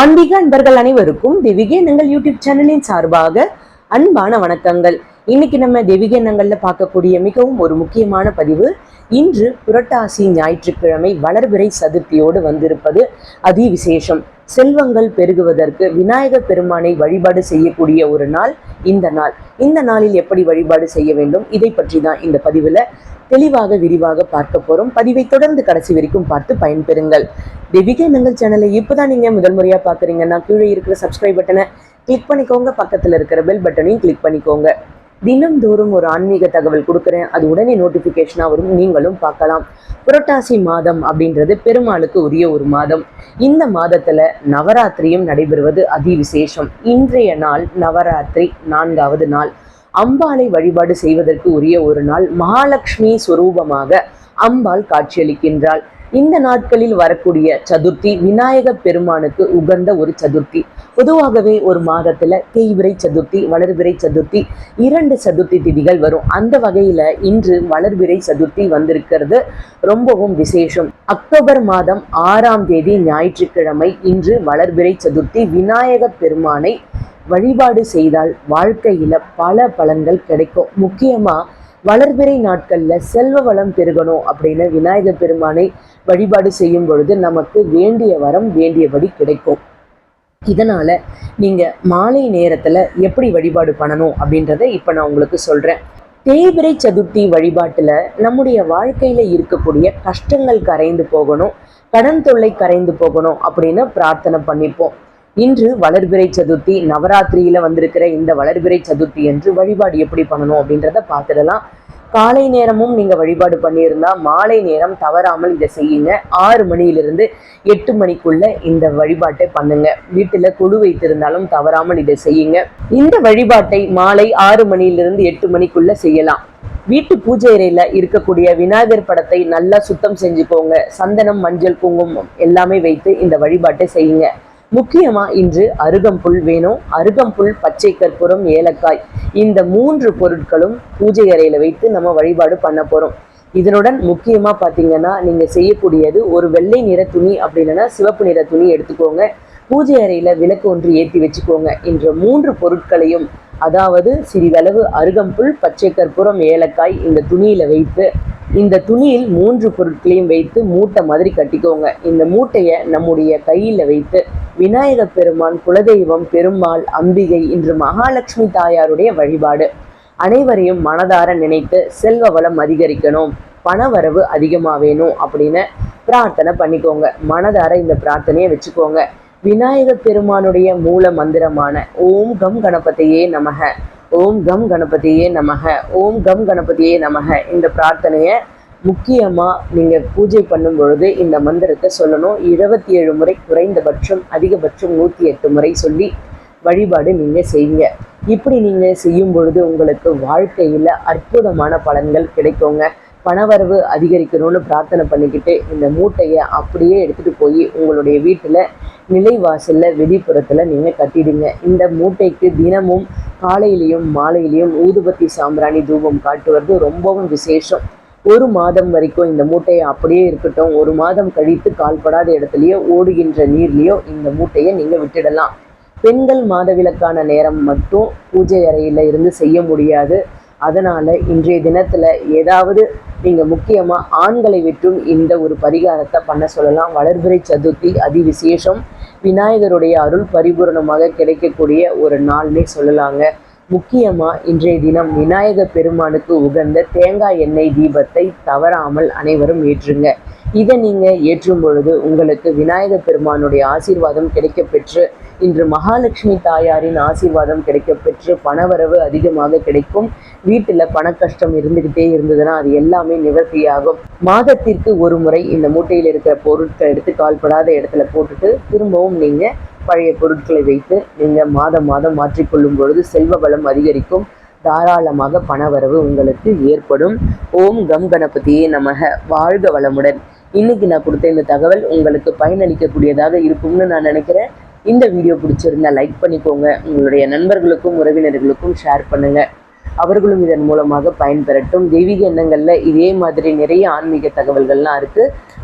ஆன்மீக அன்பர்கள் அனைவருக்கும் தெய்வீக யூடியூப் சேனலின் சார்பாக அன்பான வணக்கங்கள். இன்னைக்கு நம்ம தெய்வீக பார்க்கக்கூடிய மிகவும் ஒரு முக்கியமான பதிவு இன்று புரட்டாசி ஞாயிற்றுக்கிழமை வளர்பிறை சதுர்த்தியோடு வந்திருப்பது அதி விசேஷம் செல்வங்கள் பெருகுவதற்கு விநாயகர் பெருமானை வழிபாடு செய்யக்கூடிய ஒரு நாள் இந்த நாள். இந்த நாளில் எப்படி வழிபாடு செய்ய வேண்டும்? இதை பற்றி தான் இந்த பதிவுல தெளிவாக விரிவாக பார்க்க போறோம். பதிவை தொடர்ந்து கடைசி வரைக்கும் பார்த்து பயன்பெறுங்கள். தெய்வீக எண்ணங்கள் சேனலை இப்போதான் நீங்க முதல் முறையா பார்க்குறீங்கன்னா கீழே இருக்கிற சப்ஸ்கிரைப் பட்டனை கிளிக் பண்ணிக்கோங்க. பக்கத்துல இருக்கிற பெல் பட்டனையும் கிளிக் பண்ணிக்கோங்க. தினம்தோறும் ஒரு ஆன்மீக தகவல் கொடுக்குறேன். அது உடனே நோட்டிஃபிகேஷனாக வரும். நீங்களும் பார்க்கலாம். புரட்டாசி மாதம் அப்படின்றது பெருமாளுக்கு உரிய ஒரு மாதம். இந்த மாதத்துல நவராத்திரியும் நடைபெறுவது அதி விசேஷம் இன்றைய நாள் நவராத்திரி நான்காவது நாள். அம்பாளை வழிபாடு செய்வதற்கு உரிய ஒரு நாள். மகாலட்சுமி சுரூபமாக அம்பாள் காட்சியளிக்கின்றாள். இந்த நாட்களில் வரக்கூடிய சதுர்த்தி விநாயக பெருமானுக்கு உகந்த ஒரு சதுர்த்தி. பொதுவாகவே ஒரு மாதத்துல தேய்விரை சதுர்த்தி வளர்விரை சதுர்த்தி இரண்டு சதுர்த்தி திதிகள் வரும். அந்த வகையில இன்று வளர்விரை சதுர்த்தி வந்திருக்கிறது. ரொம்பவும் விசேஷம். அக்டோபர் மாதம் ஆறாம் தேதி ஞாயிற்றுக்கிழமை இன்று வளர்விரை சதுர்த்தி. விநாயக பெருமானை வழிபாடு செய்தால் வாழ்க்கையில பல பலன்கள் கிடைக்கும். முக்கியமா வளர்பிறை நாட்கள்ல செல்வ வளம் பெருகணும் அப்படின்னு விநாயகர் பெருமானை வழிபாடு செய்யும் பொழுது நமக்கு வேண்டிய வரம் வேண்டியபடி கிடைக்கும். இதனால நீங்க மாலை நேரத்துல எப்படி வழிபாடு பண்ணணும் அப்படின்றத இப்ப நான் உங்களுக்கு சொல்றேன். தேய்பிரை சதுர்த்தி வழிபாட்டுல நம்முடைய வாழ்க்கையில இருக்கக்கூடிய கஷ்டங்கள் கரைந்து போகணும் கடன் தொல்லை கரைந்து போகணும் அப்படின்னு பிரார்த்தனை பண்ணிப்போம். இன்று வளர்பிறை சதுர்த்தி நவராத்திரியில வந்திருக்கிற இந்த வளர்பிறை சதுர்த்தி என்று வழிபாடு எப்படி பண்ணணும் அப்படின்றத பார்த்துடலாம். காலை நேரமும் நீங்க வழிபாடு பண்ணியிருந்தா மாலை நேரம் தவறாமல் இதை செய்யுங்க. ஆறு மணியிலிருந்து எட்டு மணிக்குள்ள இந்த வழிபாட்டை பண்ணுங்க. வீட்டுல குழு வைத்திருந்தாலும் தவறாமல் இதை செய்யுங்க. இந்த வழிபாட்டை மாலை ஆறு மணியிலிருந்து எட்டு மணிக்குள்ள செய்யலாம். வீட்டு பூஜை அறையில இருக்கக்கூடிய விநாயகர் படத்தை நல்லா சுத்தம் செஞ்சுக்கோங்க. சந்தனம் மஞ்சள் குங்குமம் எல்லாமே வைத்து இந்த வழிபாட்டை செய்யுங்க. முக்கியமாக இன்று அருகம்புல் வேணும். அருகம்புல் பச்சை கற்பூரம் ஏலக்காய். இந்த மூன்று பொருட்களும் பூஜை அறையில் வைத்து நம்ம வழிபாடு பண்ண போகிறோம் இதனுடன் முக்கியமாக பார்த்தீங்கன்னா நீங்கள் செய்யக்கூடியது ஒரு வெள்ளை நிற துணி அப்படின்னா சிவப்பு நிற துணி எடுத்துக்கோங்க. பூஜை அறையில் விளக்கு ஒன்று ஏற்றி வச்சுக்கோங்க. என்ற மூன்று பொருட்களையும் அதாவது சிறிதளவு அருகம்புல் பச்சை கற்பூரம் ஏலக்காய் இந்த துணியில் வைத்து இந்த துணியில் மூன்று பொருட்களையும் வைத்து மூட்டை மாதிரி கட்டிக்கோங்க. இந்த மூட்டையை நம்முடைய கையில வைத்து விநாயக பெருமான் குலதெய்வம் பெருமாள் அம்பிகை இன்று மகாலட்சுமி தாயாருடைய வழிபாடு. அனைவரையும் மனதார நினைத்து செல்வ வளம் அதிகரிக்கணும் பணவரவு அதிகமா வேணும் அப்படின்னு பிரார்த்தனை பண்ணிக்கோங்க. மனதார இந்த பிரார்த்தனையை வச்சுக்கோங்க. விநாயக பெருமானுடைய மூல மந்திரமான ஓம் கம் கணபதியே நமக. ஓம் கம் கணபதியே நமக. ஓம் கம் கணபதியே நமக. இந்த பிரார்த்தனையை முக்கியமாக நீங்கள் பூஜை பண்ணும் பொழுது இந்த மந்திரத்தை சொல்லணும். இருபத்தி ஏழு முறை குறைந்தபட்சம் அதிகபட்சம் நூற்றி எட்டு முறை சொல்லி வழிபாடு நீங்கள் செய்யுங்க. இப்படி நீங்கள் செய்யும் பொழுது உங்களுக்கு வாழ்க்கையில் அற்புதமான பலன்கள் கிடைக்குங்க. பணவரவு அதிகரிக்கணும்னு பிரார்த்தனை பண்ணிக்கிட்டு இந்த மூட்டையை அப்படியே எடுத்துகிட்டு போய் உங்களுடைய வீட்டில் நிலைவாசலில் வெளிப்புறத்தில் நீங்கள் கட்டிடுங்க. இந்த மூட்டைக்கு தினமும் காலையிலையும் மாலையிலையும் ஊதுபத்தி சாம்பிராணி தூபம் காட்டுவது ரொம்பவும் விசேஷம். ஒரு மாதம் வரைக்கும் இந்த மூட்டையை அப்படியே இருக்கட்டும். ஒரு மாதம் கழித்து கால்படாத இடத்துலையோ ஓடுகின்ற நீர்லேயோ இந்த மூட்டையை நீங்கள் விட்டுடலாம். பெண்கள் மாதவிலக்கான நேரம் மட்டும் பூஜை அறையில் இருந்து செய்ய முடியாது. அதனால் இன்றைய தினத்தில் ஏதாவது நீங்கள் முக்கியமாக ஆண்களை விட்டும் இந்த ஒரு பரிகாரத்தை பண்ண சொல்லலாம். வளர்பிறை சதுர்த்தி அதி விசேஷம் விநாயகருடைய அருள் பரிபூரணமாக கிடைக்கக்கூடிய ஒரு நாள்னே சொல்லலாங்க. முக்கியமாக இன்றைய தினம் விநாயக பெருமானுக்கு உகந்த தேங்காய் எண்ணெய் தீபத்தை தவறாமல் அனைவரும் ஏற்றுங்க. இதை நீங்கள் ஏற்றும் பொழுது உங்களுக்கு விநாயக பெருமானுடைய ஆசீர்வாதம் கிடைக்க பெற்று இன்று மகாலட்சுமி தாயாரின் ஆசீர்வாதம் கிடைக்க பெற்று பணவரவு அதிகமாக கிடைக்கும். வீட்டில் பண கஷ்டம் இருந்துக்கிட்டே இருந்ததுன்னா அது எல்லாமே நிவர்த்தியாகும். மாதத்திற்கு ஒரு முறை இந்த மூட்டையில் இருக்கிற பொருட்களை எடுத்து கால்படாத இடத்துல போட்டுட்டு திரும்பவும் நீங்கள் பழைய பொருட்களை வைத்து நீங்கள் மாதம் மாதம் மாற்றிக்கொள்ளும் பொழுது செல்வ வளம் அதிகரிக்கும். தாராளமாக பணவரவு உங்களுக்கு ஏற்படும். ஓம் கம் கணபதியே நமக. வாழ்க வளமுடன். இன்னைக்கு நான் கொடுத்த இந்த தகவல் உங்களுக்கு பயனளிக்கக்கூடியதாக இருக்கும்னு நான் நினைக்கிறேன். இந்த வீடியோ பிடிச்சிருந்தா லைக் பண்ணிக்கோங்க. உங்களுடைய நண்பர்களுக்கும் உறவினர்களுக்கும் ஷேர் பண்ணுங்க. அவர்களும் இதன் மூலமாக பயன்பெறட்டும். தெய்வீக எண்ணங்களில் இதே மாதிரி நிறைய ஆன்மீக தகவல்கள்லாம் இருக்குது